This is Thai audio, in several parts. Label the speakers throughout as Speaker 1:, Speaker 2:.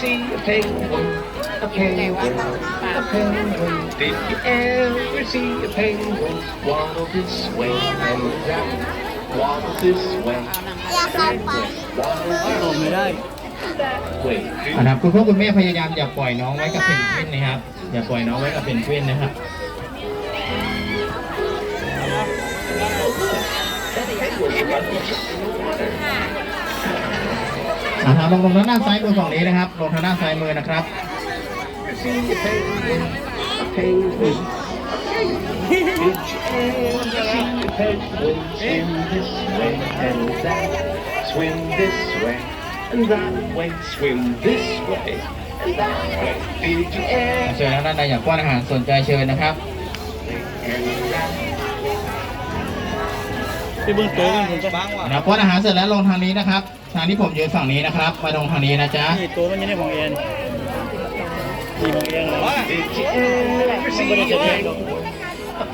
Speaker 1: see a penguin? A penguin, a penguin. Did you ever see a penguin waddle this way and that? Waddle this way,
Speaker 2: อยากเข้าไป
Speaker 1: waddle
Speaker 3: โตไม่ได้
Speaker 1: that way.
Speaker 4: อะครับคุณพ่อคุณแม่พยายามอย่าปล่อยน้องไว้กับเพนกวินนะครับ อย่าปล่อยน้องไว้กับเพนกวินนะครับ อะครับลงลงทางด้านซ้ายมือฝั่งนี้นะครับ ลงทางด้านซ้ายมือนะครับ
Speaker 1: see a penguin, a penguin. Did you ever see a penguin swim this way and that? Swim this way and that way, swim this way and that way. Did you
Speaker 4: เชิญ
Speaker 1: ever
Speaker 4: ทางด้านใดอยากป้อนอาหารสนใจเชิญนะครับ
Speaker 1: and that?
Speaker 3: ไปเบื้องโตกันผมจะบ้างว่ะ
Speaker 4: นะป้อนอาหารเสร็จแล้วลงทางนี้นะครับ ทางที่ผมยืนฝั่งนี้นะครับ มาลงทางนี้นะจ๊ะ
Speaker 3: นี่ตัวมันยังได้ของเอ็นนี่ของเอ็นเลย
Speaker 1: Did you ever see a penguin? A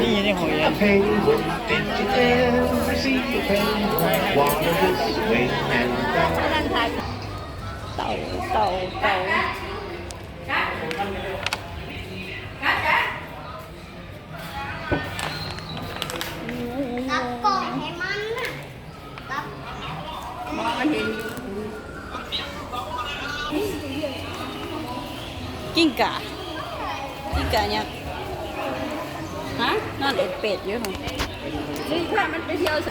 Speaker 3: นี่ยัง
Speaker 1: penguin.
Speaker 3: ได้ของเอ็น
Speaker 1: A penguin. Did you ever see a penguin wander this way and that?
Speaker 2: เต่าเต่าเต่า กิ้ง
Speaker 5: ก่ากิ้งก่าเนี่ยฮะนั่นเอ็ดเป็ดเยอะเหรอ
Speaker 2: นี่ถ้ามันไปเที่ยวส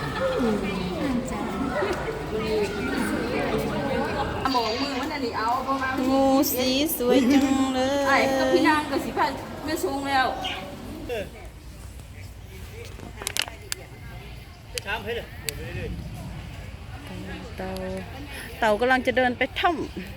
Speaker 5: หมองมือมันอันนี้เอาประมาณงูสีสวยจังเลย
Speaker 2: ไอ้ก็พี่นางกับสิพาไม่สูงแล้ว
Speaker 3: ช้ามเพชร
Speaker 5: เต่าเต่ากำลังจะเดินไปถ้ำ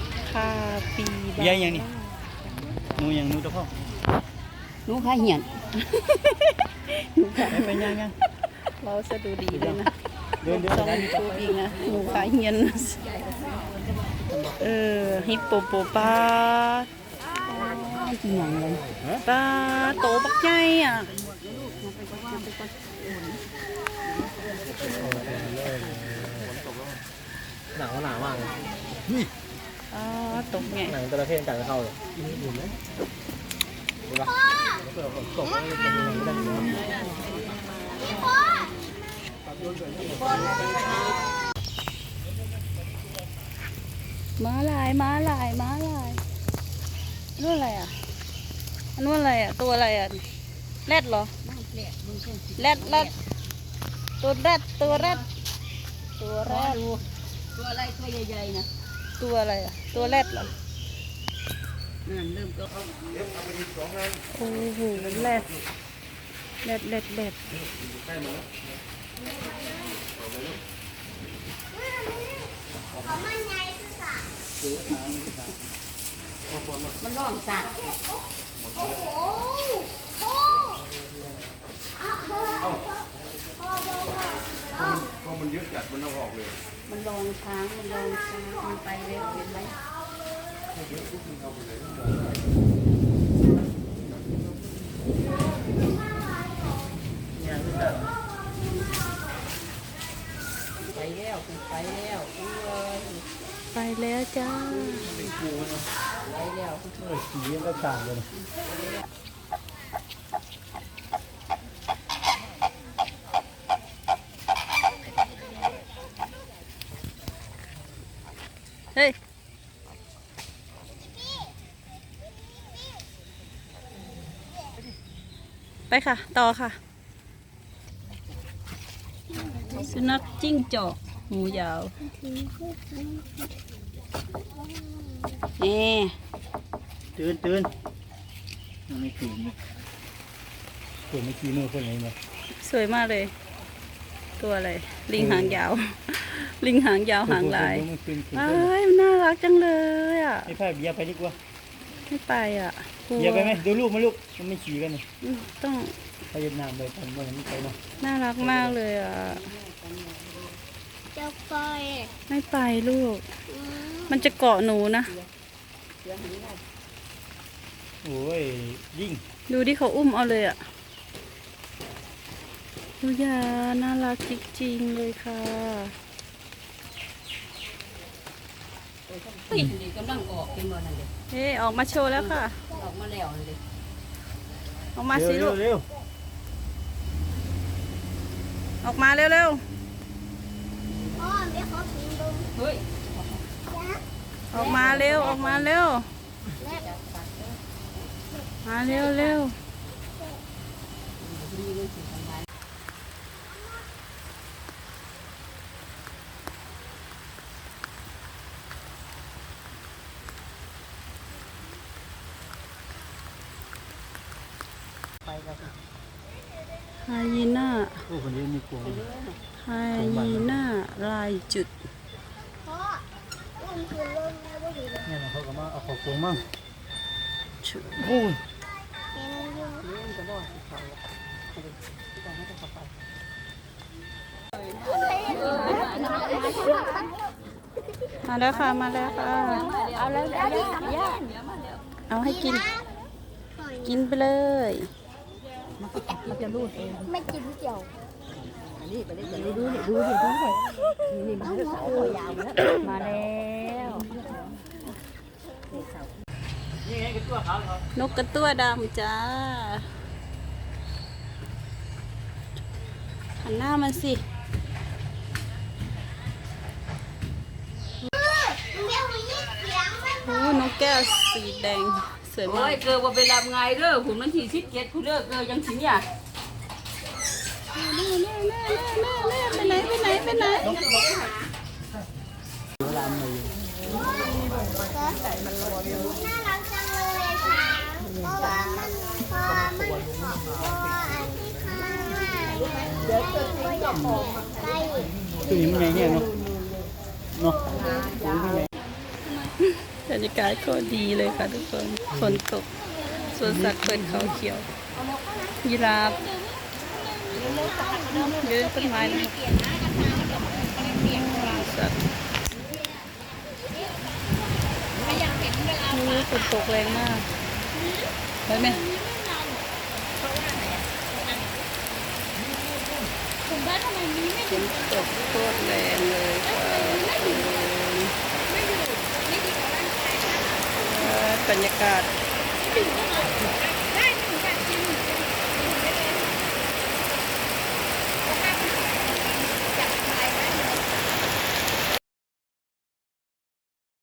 Speaker 5: คาปิบาร่า
Speaker 2: อีหยังก่อน
Speaker 5: คาปิบา
Speaker 3: ยัยยังนี่หนูยังหนูตะพ่อ
Speaker 2: หนูขาเหียน
Speaker 3: ไม่เป็นยังยัง
Speaker 5: เราจะดูดีเลยนะ
Speaker 3: เดินเดิน
Speaker 5: ต้อง
Speaker 3: ได้
Speaker 5: มีทูบอีกนะหนูขาเฮียนเออฮิปโปโปปา
Speaker 2: อีหยังเลย
Speaker 5: ปลาโตบักใหญ่อะ
Speaker 3: หนาวหนาวมากเลย
Speaker 5: อ๋อตกไง
Speaker 3: หนังจระเข้กัดเข้าเลยกินอยู่ไหมดูปะเปิดฝนตกแล้วเป็นยังไงไม่ได้อยู่แล้ว
Speaker 5: ม้าลายม้าลายม้าลายอันนู้นอะไรอะอันนู้นอะไรอะ ตัวอะไรอะแรดเหรอแรดแรดตัวแรดตัวแรดตัวแรด
Speaker 2: ตัวอะไรตัวใหญ่ๆนะ
Speaker 5: ตัวอะไรอะ ตัวแรดเหรอโอ้โหแรดแรดแรดแรด
Speaker 2: มันร้องสัตว์
Speaker 5: มันลองช้างมันลองช้างมันไปเร็วเห็นไหม
Speaker 2: ไปแล้วไปแล้ว
Speaker 5: ไปแล้วจ้า
Speaker 2: ไปแล้ว
Speaker 3: เออสีมันก็ต่างเลย
Speaker 5: เไปค่ะ ต่อค่ะ สุนัขจิ้งจอกหูยาวนี่
Speaker 3: ตื่นตื่นยังไม่ถึงตัวไม่ขี้มือคนไหนมา
Speaker 5: สวยมากเลย ตัวอะไร ลิงหางยาว ลิงหางยาวหางลาย
Speaker 3: มันขึ้นขึ้น
Speaker 5: อ้ายมันน่ารักจังเลยอะ
Speaker 3: ไอ้พ่ายเบียร์ไปดีกว่า
Speaker 5: ไม่ไปอะก ลัว
Speaker 3: เบียร์ไปไหมดูลูกมาลูกมันไม่ขี่กันนี่
Speaker 5: อืมต้อง
Speaker 3: ไปเวียดนามไปกันบ่เห็นไปเนาะ
Speaker 5: น่ารักมากเลยอะ
Speaker 2: เจ้าปอย
Speaker 5: ไม่ไปลูก มันจะเกาะหนูนะ
Speaker 3: โอ้ยยิ่ง
Speaker 5: ดูที่เขาอุ้มเอาเลยอะดูยาน่ารักจริงๆเลยค่ะ
Speaker 6: ปิดนี่กำลังออกเป็นบ่นั่นเด้
Speaker 5: เฮ้ออกมาโชว์แล้วค่ะ
Speaker 6: ออกมาแล้วนั่นเด้
Speaker 5: ออกมาสิลูก
Speaker 3: เร็ว
Speaker 5: ออกมาเร็ว
Speaker 2: พ่อเดี๋ยวเขากินดู
Speaker 6: เฮ้ย
Speaker 5: ๆออกมาเร็ว ออกมาเร็วมาเร็วเร็ว ไฮยีน่า
Speaker 3: โอ้คนนี้มีกวง
Speaker 5: ไฮยีน่าลายจุด
Speaker 2: พ่ออุ้มคือลมแล้วก็เห็น
Speaker 3: เนี่ยนะเขาก็มาเอาขอกวงมั่ง
Speaker 5: จุด
Speaker 3: โอ้ย
Speaker 2: เห็นอยู่
Speaker 5: มาแล้วค่ะ มาแล้วค่ะ
Speaker 2: เอาแล้วได้ดิย่า
Speaker 5: เอาให้กิน กินไปเลย
Speaker 2: ไม่กินเจียว
Speaker 5: มาแล้ว
Speaker 3: นี่ไงกับตัวเขาเขา
Speaker 5: นกกระตั้วดำจ้าหันหน้ามาสิ
Speaker 2: เดี๋ยวมีเสียงมัน
Speaker 5: โอ้นกแก้วสีแดง สวย
Speaker 6: โอ้
Speaker 5: มาก
Speaker 6: ยเกิดว่าไปรับไงเด้อผมมันที่สิบเจ็ดคุณเลิกเกิดยังสิเนี่ย
Speaker 5: แม่แม่แม่แม่แม่ไปไหนไปไหนไปไหน
Speaker 3: เวลามาอยู่
Speaker 2: น่ารักจังเลยค่ะเพราะว่ามันเพราะว่ามันเพราะว่าอันที่ข้างหน้าเดี๋ยวจะไปกับผมใกล้
Speaker 3: ตัวนี้มันใหญ่เนี่ยเนาะเนาะตัวนี้มันใหญ่
Speaker 5: บรรยากาศก็ดีเลยค่ะทุกคนฝนตกสวนสัตว์เปิดเขาเขียว ยีราฟยืนต้นไม้นะครับสัตว์นี่ฝนตกแรงมากไปไหมฝนตกโคตรแรงเลยค่ะเออบ รรยากาศ